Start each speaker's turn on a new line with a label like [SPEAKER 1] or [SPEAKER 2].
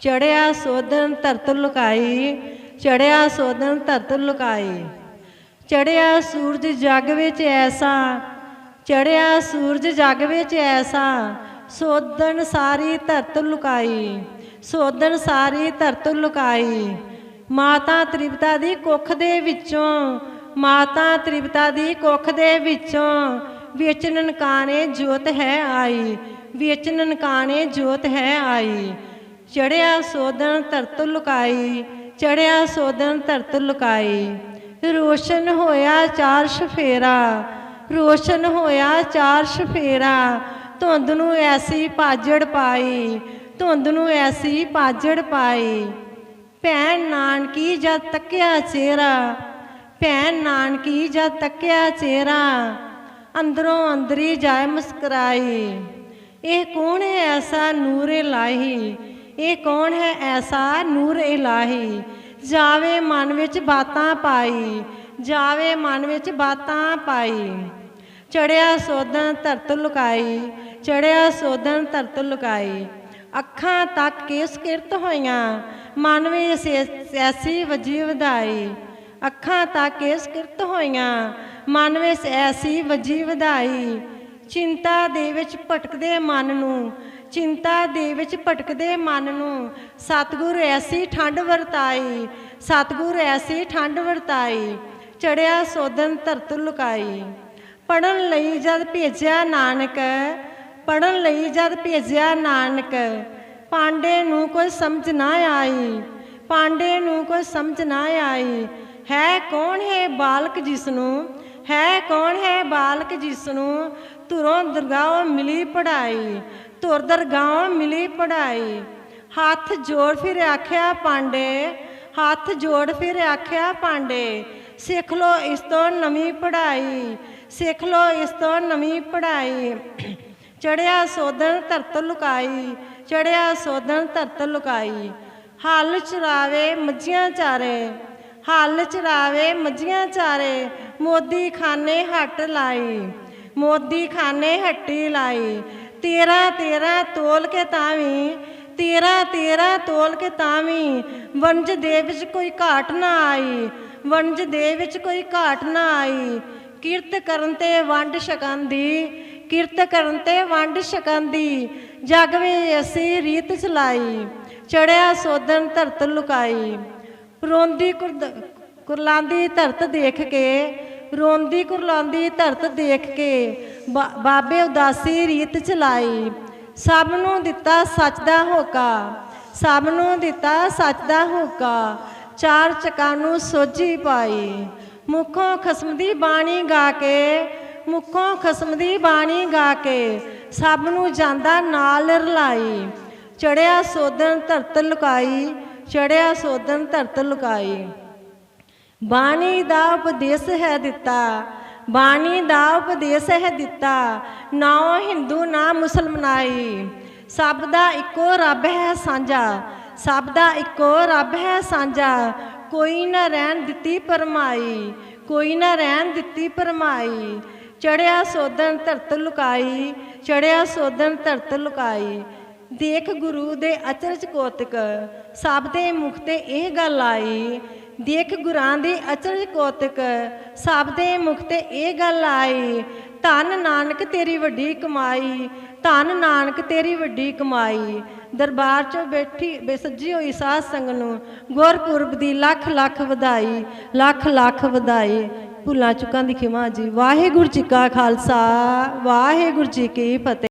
[SPEAKER 1] ਚੜਿਆ ਸੋਧਨ ਧਰਤ ਲੁਕਾਈ, ਚੜਿਆ ਸੋਧਨ ਧਰਤ ਲੁਕਾਈ। ਚੜਿਆ ਸੂਰਜ ਜਗ ਵਿੱਚ ਐਸਾ, ਚੜਿਆ ਸੂਰਜ ਜਗ ਵਿੱਚ ਐਸਾ, ਸੋਧਨ ਸਾਰੀ ਧਰਤ ਲੁਕਾਈ, ਸੋਧਨ ਸਾਰੀ ਧਰਤ ਲੁਕਾਈ। ਮਾਤਾ ਤ੍ਰਿਪਤਾ ਦੀ ਕੁੱਖ ਦੇ ਵਿੱਚੋਂ, ਮਾਤਾ ਤ੍ਰਿਪਤਾ ਦੀ ਕੁੱਖ ਦੇ ਵਿੱਚੋਂ ਵਿੱਚ ਨਨਕਾਣੇ ਜੋਤ ਹੈ ਆਈ, ਵਿੱਚ ਨਨਕਾਣੇ ਜੋਤ ਹੈ ਆਈ। ਚੜਿਆ ਸੋਦਨ ਧਰਤ ਲੁਕਾਈ, ਚੜਿਆ ਸੋਦਨ ਧਰਤ ਲੁਕਾਈ। ਰੋਸ਼ਨ ਹੋਇਆ ਚਾਰ ਸ਼ਫੇਰਾ ਰੋਸ਼ਨ ਹੋਇਆ ਚਾਰ ਸ਼ਫੇਰਾ ਧੁੰਦ ਨੂੰ ਐਸੀ ਪਾਜੜ ਪਾਈ, ਧੁੰਦ ਨੂੰ ਐਸੀ ਪਾਜੜ ਪਾਈ। ਭੈਣ ਨਾਨਕੀ ਜਦ ਤੱਕਿਆ ਚਿਹਰਾ, ਭੈਣ ਨਾਨਕੀ ਜਦ ਤੱਕਿਆ ਚਿਹਰਾ, ਅੰਦਰੋਂ ਅੰਦਰੀ ਜਾਇ ਮੁਸਕਰਾਈ। ਇਹ ਕੌਣ ਹੈ ਐਸਾ ਨੂਰ ਇਲਾਹੀ ਇਹ ਕੌਣ ਹੈ ਐਸਾ ਨੂਰ ਇਲਾਹੀ? ਜਾਵੇ ਮਨ ਵਿੱਚ ਬਾਤਾਂ ਪਾਈ, ਜਾਵੇ ਮਨ ਵਿੱਚ ਬਾਤਾਂ ਪਾਈ। ਚੜਿਆ ਸੋਦਨ ਧਰਤ ਲੁਕਾਈ, ਚੜਿਆ ਸੋਦਨ ਧਰਤ ਲੁਕਾਈ। ਅੱਖਾਂ ਤੱਕ ਕੇਸ ਕਿਰਤ ਹੋਈਆਂ, ਮਨ ਵਿੱਚ ਐਸੀ ਵਜੀ ਵਧਾਈ। ਅੱਖਾਂ ਤੱਕ ਕੇਸ ਕਿਰਤ ਹੋਈਆਂ, ਮਨ ਵਿੱਚ ਐਸੀ ਵਜੀ ਵਧਾਈ। ਚਿੰਤਾ ਦੇ ਵਿੱਚ ਭਟਕਦੇ ਮਨ ਨੂੰ, ਚਿੰਤਾ ਦੇ ਵਿੱਚ ਭਟਕਦੇ ਮਨ ਨੂੰ। ਸਤਿਗੁਰ ਐਸੀ ਠੰਡ ਵਰਤਾਈ, ਸਤਿਗੁਰ ਐਸੀ ਠੰਡ ਵਰਤਾਈ ਚੜਿਆ ਸੋਦਨ ਧਰਤ ਲੁਕਾਈ। ਪੜਨ ਲਈ ਜਦ ਭੇਜਿਆ ਨਾਨਕ ਪੜਨ ਲਈ ਜਦ ਭੇਜਿਆ ਨਾਨਕ, ਪਾਂਡੇ ਨੂੰ ਕੋਈ ਸਮਝ ਨਾ ਆਈ, ਪਾਂਡੇ ਨੂੰ ਕੋਈ ਸਮਝ ਨਾ ਆਈ। ਹੈ ਕੌਣ ਹੈ ਬਾਲਕ ਜਿਸ ਨੂੰ ਹੈ ਕੌਣ ਹੈ ਬਾਲਕ ਜਿਸ ਨੂੰ ਧੁਰੋਂ ਦਰਗਾਹ ਮਿਲੀ ਪੜਾਈ ਧੁਰ ਦਰਗਾਹ ਮਿਲੀ ਪੜਾਈ ਹੱਥ ਜੋੜ ਫਿਰ ਆਖਿਆ, ਪਾਂਡੇ, ਹੱਥ ਜੋੜ ਫਿਰ ਆਖਿਆ, ਪਾਂਡੇ, ਸਿੱਖ ਲੋ ਇਸ ਤੋਂ ਨਵੀਂ ਪੜਾਈ ਸਿੱਖ ਲੋ ਇਸ ਤੋਂ ਨਵੀਂ ਪੜਾਈ ਚੜਿਆ ਸੋਧਣ ਧਰਤ ਲੁਕਾਈ ਚੜਿਆ ਸੋਧਣ ਧਰਤ ਲੁਕਾਈ। ਹਲ ਚਰਾਵੇ ਮੱਝੀਆਂ ਚਾਰੇ, ਹਲ ਚਰਾਵੇ ਮੱਝੀਆਂ ਚਾਰੇ ਮੋਦੀ ਖਾਨੇ ਹੱਟ ਲਾਈ। ਮੋਦੀ ਖਾਨੇ ਹੱਟੀ ਲਾਈ। ਤੇਰਾ ਤੇਰਾ ਤੋਲ ਕੇ ਤਾਵੀਂ, ਤੇਰਾ ਤੇਰਾ ਤੋਲ ਕੇ ਤਾਵੀਂ, ਵਣਜ ਦੇ ਵਿੱਚ ਕੋਈ ਘਾਟ ਨਾ ਆਈ ਵੰਜ ਦੇ ਵਿੱਚ ਕੋਈ ਘਾਟ ਨਾ ਆਈ। ਕਿਰਤ ਕਰਨ ਤੇ ਵੰਡ ਛਕਣ ਦੀ ਕਿਰਤ ਕਰਨ ਤੇ ਵੰਡ ਛਕਣ ਦੀ ਜਗ ਵਿੱਚ ਅਸੀਂ ਰੀਤ ਚਲਾਈ, ਚੜਿਆ ਸੋਧਨ ਧਰਤ ਲੁਕਾਈ। ਰੋਂਦੀ ਕੁਰਲਾਂਦੀ ਧਰਤ ਦੇਖ ਕੇ ਰੋਂਦੀ ਕੁਰਲਾਉਂਦੀ ਧਰਤ ਦੇਖ ਕੇ, ਬਾ- ਬਾਬੇ ਉਦਾਸੀ ਰੀਤ ਚਲਾਈ। ਸਭ ਨੂੰ ਦਿੱਤਾ ਸੱਚ ਦਾ ਹੋਕਾ, ਸਭ ਨੂੰ ਦਿੱਤਾ ਸੱਚ ਦਾ ਹੋਕਾ, ਚਾਰ ਚਕਾਂ ਨੂੰ ਸੋਝੀ ਪਾਈ। ਮੁਖੋਂ ਖਸਮ ਦੀ ਬਾਣੀ ਗਾ ਕੇ, ਮੁਖੋਂ ਖਸਮ ਦੀ ਬਾਣੀ ਗਾ ਕੇ, ਸਭ ਨੂੰ ਜਾਂਦਾ ਨਾਲ ਰਲਾਈ। ਚੜਿਆ ਸੋਦਨ ਧਰਤ ਲੁਕਾਈ, ਚੜਿਆ ਸੋਦਨ ਧਰਤ ਲੁਕਾਈ। ਬਾਣੀ ਦਾ ਉਪਦੇਸ਼ ਹੈ ਦਿੱਤਾ, ਬਾਣੀ ਦਾ ਉਪਦੇਸ਼ ਹੈ ਦਿੱਤਾ। ਨਾ ਹਿੰਦੂ, ਨਾ ਮੁਸਲਮਾਨਾਈ ਸਭ ਦਾ ਇੱਕੋ ਰੱਬ ਹੈ ਸਾਂਝਾ, ਸਭ ਦਾ ਇੱਕੋ ਰੱਬ ਹੈ ਸਾਂਝਾ। ਕੋਈ ਨਾ ਰਹਿਣ ਦਿੱਤੀ ਪਰਮਾਈ, ਕੋਈ ਨਾ ਰਹਿਣ ਦਿੱਤੀ ਪਰਮਾਈ। ਚੜਿਆ ਸੋਦਨ ਧਰਤ ਲੁਕਾਈ ਚੜਿਆ ਸੋਦਨ ਧਰਤ ਲੁਕਾਈ। ਦੇਖ ਗੁਰੂ ਦੇ ਅਚਰਜ ਕੋਤਕ, ਸਭ ਦੇ ਮੁਖ ਤੇ ਇਹ ਗੱਲ ਆਈ। ਦੇਖ ਗੁਰਾਂ ਦੀ ਅਚਰਜ ਕੋਤਕ ਸਭ ਦੇ ਮੁਖ ਤੇ ਇਹ ਗੱਲ ਆਈ, ਧੰਨ ਨਾਨਕ ਤੇਰੀ ਵੱਡੀ ਕਮਾਈ, ਧੰਨ ਨਾਨਕ ਤੇਰੀ ਵੱਡੀ ਕਮਾਈ, ਦਰਬਾਰ 'ਚ ਬੈਠੀ, ਬੇਸੱਜੀ ਹੋਈ ਸਾਧ ਸੰਗ ਨੂੰ ਗੁਰਪੁਰਬ ਦੀ ਲੱਖ ਲੱਖ ਵਧਾਈ, ਲੱਖ ਲੱਖ ਵਧਾਈ। ਭੁੱਲਾਂ ਚੁੱਕਾਂ ਦੀ ਖਿਮਾ ਜੀ। ਵਾਹਿਗੁਰੂ ਜੀ ਕਾ ਖਾਲਸਾ, ਵਾਹਿਗੁਰੂ ਜੀ ਕੀ ਫਤਿਹ।